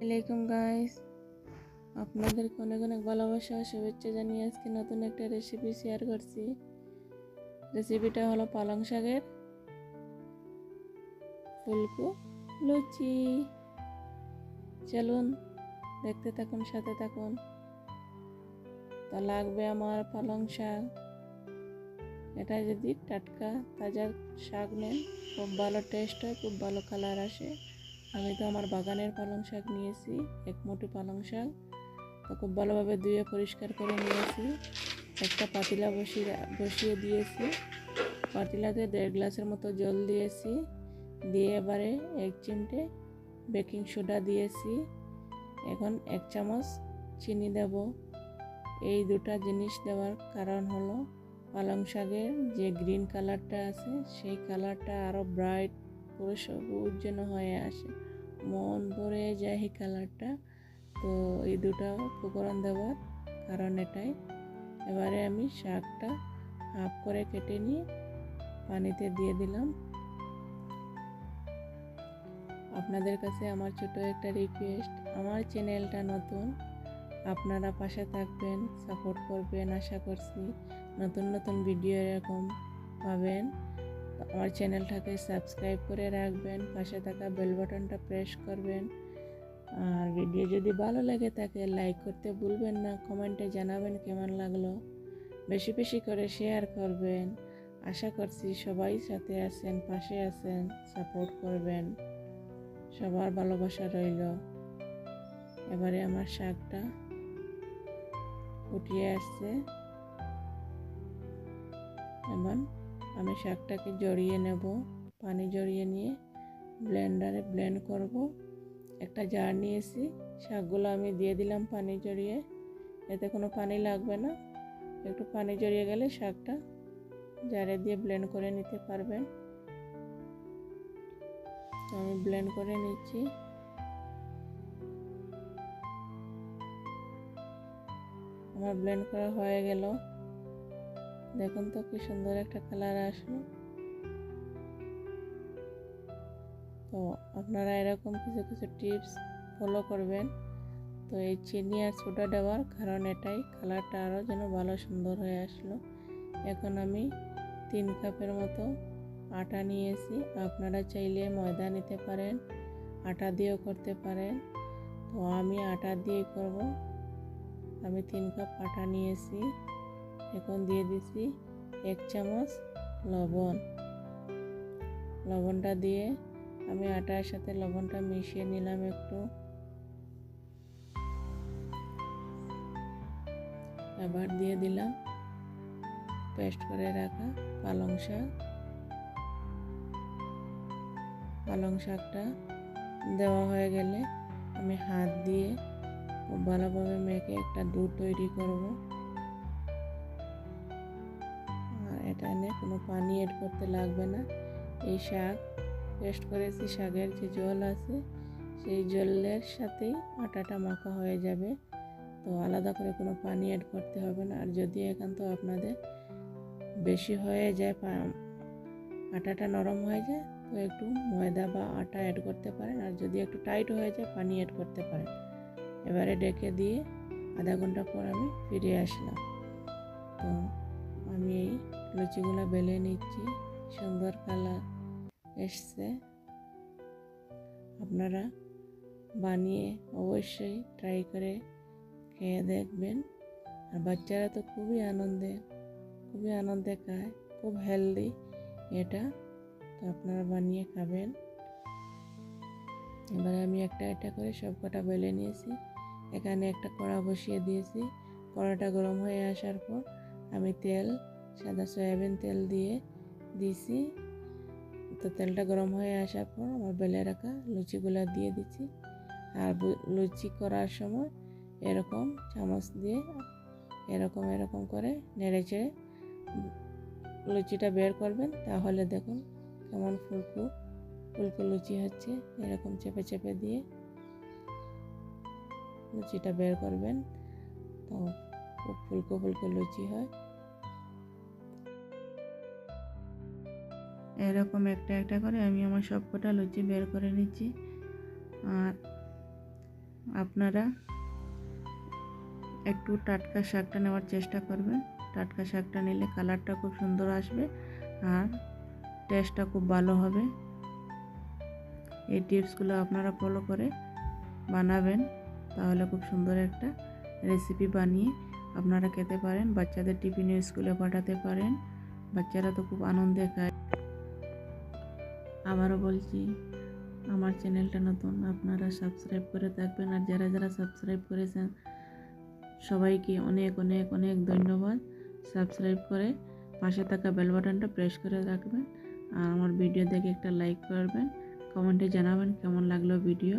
আসসালামাইকুম গাইস আপনাদেরকে অনেক অনেক ভালোবাসা শুভেচ্ছা জানিয়ে আজকে নতুন একটা রেসিপি শেয়ার করছি। রেসিপিটা হলো পালং শাকের ফুলকু লুচি। চলুন দেখতে থাকুন, সাথে থাকুন। তা লাগবে আমার পালং শাক। এটা যদি টাটকা, তাজা শাক নেন, খুব ভালো টেস্ট হয়, খুব ভালো কালার আসে। আমি তো আমার বাগানের পালং শাক নিয়েছি, এক মুঠো পালং শাক। খুব ভালোভাবে ধুয়ে পরিষ্কার করে নিয়েছি। একটা পাতিলা বসিয়ে বসিয়ে দিয়েছি। পাতিলাতে দেড় গ্লাসের মতো জল দিয়েছি। দিয়ে এবারে এক চিমটে বেকিং সোডা দিয়েছি। এখন এক চামচ চিনি দেব। এই দুটা জিনিস দেওয়ার কারণ হলো, পালং শাকের যে গ্রিন কালারটা আছে, সেই কালারটা আরও ব্রাইট পুরো সবুজ যেন হয়ে আসে। মন ভরে যায় এই কালারটা তো এই দুটো উপকরণ দেওয়ার কারণ এটাই। এবারে আমি শাকটা হাফ করে কেটে নিয়ে পানিতে দিয়ে দিলাম। আপনাদের কাছে আমার ছোট একটা রিকোয়েস্ট আমার চ্যানেলটা নতুন, আপনারা পাশে থাকবেন সাপোর্ট করবেন, আশা করছি নতুন নতুন ভিডিও এরকম পাবেন। আমার চ্যানেলটাকে সাবস্ক্রাইব করে রাখবেন, পাশে থাকা বেল বাটনটা প্রেস করবেন। আর ভিডিও যদি ভালো লাগে থাকে লাইক করতে ভুলবেন না, কমেন্টে জানাবেন কেমন লাগল। বেশি বেশি করে শেয়ার করবেন। আশা করছি সবাই সাথে আছেন, পাশে আছেন, সাপোর্ট করবেন। সবার ভালোবাসা রইল। এবারে আমার শাকটা ফুটিয়ে আসছে। এবার আমি শাকটাকে জড়িয়ে নেব, পানি জড়িয়ে নিয়ে ব্লেন্ডারে ব্লেন্ড করব। একটা জার নিয়েছি, শাকগুলো আমি দিয়ে দিলাম পানি জড়িয়ে। এতে কোনো পানি লাগবে না। একটু পানি জড়িয়ে গেলে শাকটা জারে দিয়ে ব্লেন্ড করে নিতে পারবেন। আমি ব্লেন্ড করে নিচ্ছি। আমার ব্লেন্ড করা হয়ে গেল। দেখুন তো কি সুন্দর একটা কালার আসলো। তো আপনারা এরকম কিছু কিছু টিপস ফলো করবেন। তো এই চিনি আর সোডা দেওয়ার কারণ এটাই, কালারটা আরও যেন ভালো সুন্দর হয়ে আসলো। এখন আমি তিন কাপের মতো আটা নিয়েছি। আপনারা চাইলে ময়দা নিতে পারেন, আটা দিয়েও করতে পারেন। তো আমি আটা দিয়ে করব। আমি তিন কাপ আটা নিয়েছি। এখন দিয়ে দিছি এক চামচ লবণ। লবণটা দিয়ে আমি আটার সাথে লবণটা মিশিয়ে নিলাম একটু। আবার দিয়ে দিলাম পেস্ট করে রাখা পালং শাক। পালং শাকটা দেওয়া হয়ে গেলে আমি হাত দিয়ে ভালোভাবে মেখে একটা দুধ তৈরি করব। এটা এনে কোনো পানি এড করতে লাগবে না। এই শাক পেস্ট করেছি, শাকের যে জল আছে, সেই জলের সাথেই আটাটা মাখা হয়ে যাবে। তো আলাদা করে কোনো পানি এড করতে হবে না। আর যদি একান্ত আপনাদের বেশি হয়ে যায় আটাটা নরম হয়ে যায়, তো একটু ময়দা বা আটা অ্যাড করতে পারেন। আর যদি একটু টাইট হয়ে যায়, পানি অ্যাড করতে পারেন। এবারে ডেকে দিয়ে আধা ঘণ্টা পর আমি ফিরে আসলাম। তো আমি এই লুচিগুলো বেলে নিচ্ছি, সুন্দর কালার এসছে। আপনারা বানিয়ে অবশ্যই ট্রাই করে খেয়ে দেখবেন। আর বাচ্চারা তো খুবই আনন্দে খুবই আনন্দে খায়, খুব হেলদি এটা। তো আপনারা বানিয়ে খাবেন। এবারে আমি একটা একটা করে সব কটা বেলে নিয়েছি। এখানে একটা কড়া বসিয়ে দিয়েছি। কড়াটা গরম হয়ে আসার পর আমি তেল সাদা সয়াবিন তেল দিয়ে দিছি। তো তেলটা গরম হয়ে আসার পর আমার বেলে রাখা লুচিগুলো দিয়ে দিচ্ছি আর লুচি করার সময় এরকম চামচ দিয়ে এরকম এরকম করে নেড়ে চেড়ে লুচিটা বের করবেন। তাহলে দেখুন কেমন ফুলকু ফুলকু লুচি হচ্ছে। এরকম চেপে চেপে দিয়ে লুচিটা বের করবেন। তো ফুলকো ফুলকো লুচি হয়। এরকম একটা একটা করে আমি আমার সব কটা লুচি বের করে নিচ্ছি। আর আপনারা একটু টাটকা শাকটা নেওয়ার চেষ্টা করবেন। টাটকা শাকটা নিলে কালারটা খুব সুন্দর আসবে আর টেস্টটা খুব ভালো হবে। এই টিপসগুলো আপনারা ফলো করে বানাবেন, তাহলে খুব সুন্দর একটা রেসিপি বানিয়ে আপনারা খেতে পারেন। বাচ্চাদের টিফিনে স্কুলে পাঠাতে পারেন। বাচ্চারা তো খুব আনন্দে খায়। আবারও বলছি, আমার চ্যানেলটা নতুন, আপনারা সাবস্ক্রাইব করে থাকবেন। আর যারা যারা সাবস্ক্রাইব করেছেন, সবাইকে অনেক অনেক অনেক ধন্যবাদ। সাবস্ক্রাইব করে পাশে থাকা বেল বাটনটা প্রেস করে রাখবেন। আর আমার ভিডিও দেখে একটা লাইক করবেন। কমেন্টে জানাবেন কেমন লাগল ভিডিও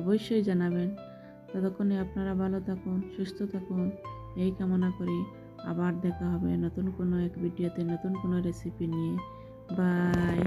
অবশ্যই জানাবেন। ততক্ষণে আপনারা ভালো থাকুন, সুস্থ থাকুন। এই কামনা করি। আবার দেখা হবে নতুন কোনো এক ভিডিওতে নতুন কোনো রেসিপি নিয়ে। বাই